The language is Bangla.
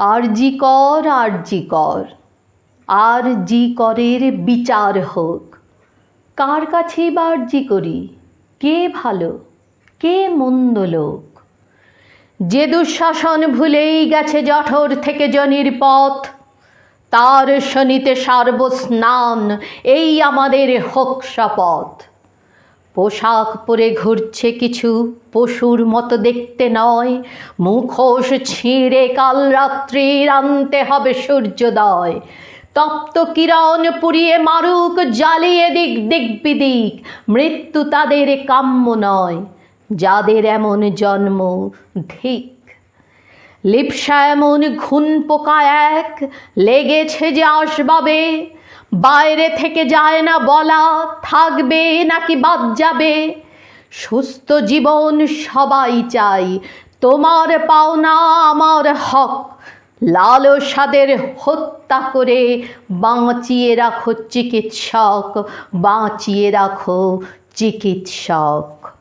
আর জি কর আর জি কর। আর জি করের বিচার হোক। কার কাছে এবার জি করি? কে ভালো? কে মন্দ লোক? যে দুঃশাসন ভুলেই গেছে জঠর থেকে জনির পথ, তার শনিতে সার্বস্নান, এই আমাদের হোক শপথ। পোশাক পরে ঘুরছে কিছু, পশুর মতো দেখতে নয়। মুখোশ ছিঁড়ে কাল রাত্রির আনতে হবে সূর্যোদয়। তপ্ত কিরণ পুড়িয়ে মারুক, জ্বালিয়ে দিক দিক বিদিক। মৃত্যু তাদের কাম্য নয়, যাদের এমন জন্ম ধিক লিপসা এমন ঘুন পোকা এক, লেগেছে যে আসবাবে বাইরে থেকে যায় না বলা, থাকবে নাকি বাদ যাবে? সুস্থ জীবন সবাই চাই, তোমার পাওনা আমার হক। লালসাদের হত্যা করে বাঁচিয়ে রাখো চিকিৎসক, বাঁচিয়ে রাখো চিকিৎসক।